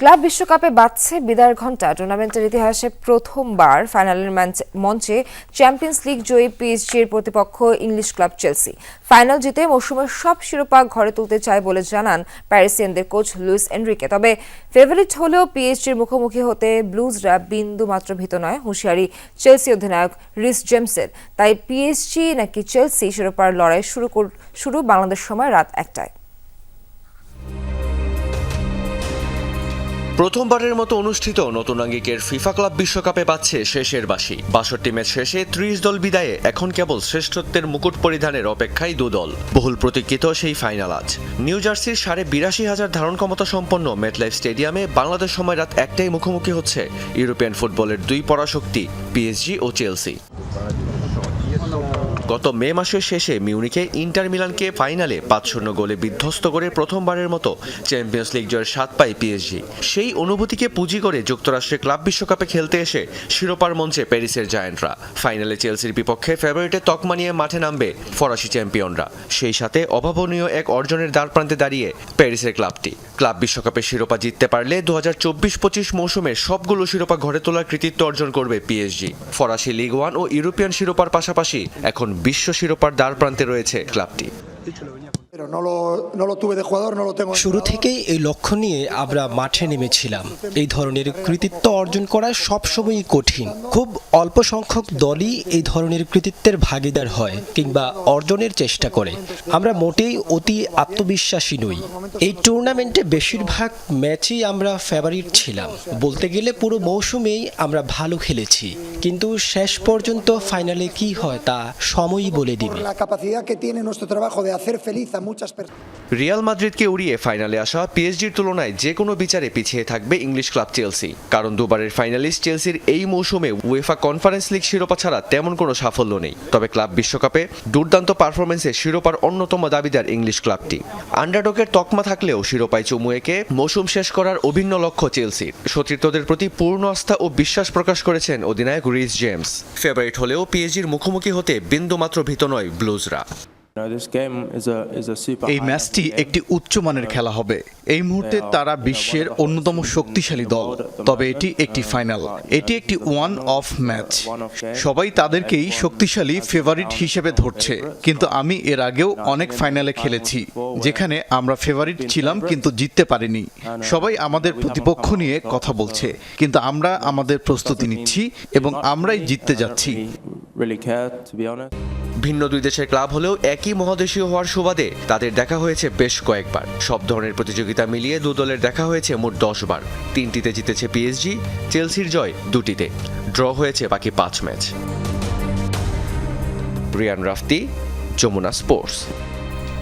Club বিশ্বকাপে বাজছে বিদায়ের ঘণ্টা। টুর্নামেন্টের ইতিহাসে প্রথমবার ফাইনালের মঞ্চে চ্যাম্পিয়ন্স লিগ জয়ী পিএসজির প্রতিপক্ষ ইংলিশ ক্লাব চেলসি। ফাইনাল জিতে মৌসুমের সব শিরোপা ঘরে তুলতে চায় বলে জানান প্যারিসিয়ানদের কোচ লুইস এনরিকে। তবে ফেভারিট হলেও পিএসজির মুখোমুখি হতে ব্লুজরা বিন্দু মাত্র ভীত নয়, হুঁশিয়ারি চেলসি অধিনায়ক রিস জেমসের। তাই পিএসজি নাকি চেলসি, শিরোপার লড়াই শুরু শুরু বাংলাদেশ সময় রাত একটায়। প্রথমবারের মতো অনুষ্ঠিত নতুন আঙ্গিকের ফিফা ক্লাব বিশ্বকাপে পাচ্ছে শেষের বাসি বাষট্টি ম্যাচ শেষে ত্রিশ দল বিদায়ে এখন কেবল শ্রেষ্ঠত্বের মুকুট পরিধানের অপেক্ষায় দুদল বহুল প্রতীক্ষিত সেই ফাইনাল আজ। নিউ জার্সির সাড়ে বিরাশি হাজার ধারণ ক্ষমতা সম্পন্ন মেটলাইফ স্টেডিয়ামে বাংলাদেশ সময় রাত একটাই মুখোমুখি হচ্ছে ইউরোপিয়ান ফুটবলের দুই পরাশক্তি, পিএসজি ও চেলসি। গত মে মাসের শেষে মিউনিকে ইন্টার মিলানকে ফাইনালে পাঁচ শূন্য গোলে বিধ্বস্ত করে প্রথমবারের মতো চ্যাম্পিয়ন্স লিগ জয়ের স্বাদ পায় পিএসজি। সেই অনুভূতিকে পুঁজি করে যুক্তরাষ্ট্রে ক্লাব বিশ্বকাপে খেলতে এসে শিরোপার মঞ্চে প্যারিসের জায়ান্টরা। ফাইনালে চেলসির বিপক্ষে ফেভারিটে তকমা নিয়ে মাঠে নামবে ফরাসি চ্যাম্পিয়নরা। সেই সাথে অভাবনীয় এক অর্জনের দ্বার প্রান্তে দাঁড়িয়ে প্যারিসের ক্লাবটি। ক্লাব বিশ্বকাপে শিরোপা জিততে পারলে দু হাজার চব্বিশ পঁচিশ মৌসুমে সবগুলো শিরোপা ঘরে তোলার কৃতিত্ব অর্জন করবে পিএসজি। ফরাসি লিগ ওয়ান ও ইউরোপিয়ান শিরোপার পাশাপাশি এখন বিশ্ব শিরোপার দ্বার প্রান্তে রয়েছে ক্লাবটি। শুরু. থেকেই এই লক্ষ্য নিয়ে আমরা মাঠে নেমেছিলাম। এই ধরনের কৃতিত্ব অর্জন করা সবসময়ই কঠিন। খুব অল্প সংখ্যক দলই এই ধরনের কৃতিত্বের ভাগিদার হয় কিংবা অর্জনের চেষ্টা করে। আমরা মোটেই অতি আত্মবিশ্বাসী নই। এই টুর্নামেন্টে বেশিরভাগ ম্যাচেই আমরা ফেভারিট ছিলাম। বলতে গেলে পুরো মৌসুমেই আমরা ভালো খেলেছি। কিন্তু শেষ পর্যন্ত ফাইনালে কি হয় তা সময়ই বলে দিবে। Muchas personas. রিয়াল মাদ্রিদকে উড়িয়ে ফাইনালে আসা পিএসজির তুলনায় যে কোনো বিচারে পিছিয়ে থাকবে ইংলিশ ক্লাব চেলসি। কারণ দুবারের ফাইনালিস্ট চেলসির এই মৌসুমে উয়েফা কনফারেন্স লিগ শিরোপা ছাড়া তেমন কোনো সাফল্য নেই। তবে ক্লাব বিশ্বকাপে দুর্দান্ত পারফরমেন্সে শিরোপার অন্যতম দাবিদার ইংলিশ ক্লাবটি। আন্ডারডকের তকমা থাকলেও শিরোপায় চুমু মৌসুম শেষ করার অভিন্ন লক্ষ্য চেলসির। সতীর্থদের প্রতি পূর্ণ আস্থা ও বিশ্বাস প্রকাশ করেছেন অধিনায়ক রিস জেমস। ফেভারিট হলেও পিএসজির মুখোমুখি হতে বিন্দুমাত্র ভীত নয় ব্লুজরা। এই ম্যাচটি একটি উচ্চমানের খেলা হবে। এই মুহূর্তে তারা বিশ্বের অন্যতম শক্তিশালী দল। তবে এটি একটি ফাইনাল। এটি একটি ওয়ান অফ ম্যাচ সবাই তাদেরকেই শক্তিশালী ফেভারিট হিসেবে ধরছে। কিন্তু আমি এর আগেও অনেক ফাইনালে খেলেছি যেখানে আমরা ফেভারিট ছিলাম কিন্তু জিততে পারিনি। সবাই আমাদের প্রতিপক্ষ নিয়ে কথা বলছে। কিন্তু আমরা আমাদের প্রস্তুতি নিচ্ছি এবং আমরাই জিততে যাচ্ছি। ভিন্ন দুই দেশের ক্লাব হলেও একই মহাদেশীয় হওয়ার সুবাদে তাদের দেখা হয়েছে বেশ কয়েকবার। সব ধরনের প্রতিযোগিতা মিলিয়ে দু দলের দেখা হয়েছে মোট দশ বার তিনটিতে জিতেছে পিএসজি চেলসির জয় দুটিতে। ড্র হয়েছে বাকি পাঁচ ম্যাচ। রিয়ান রাফতি, যমুনা স্পোর্টস।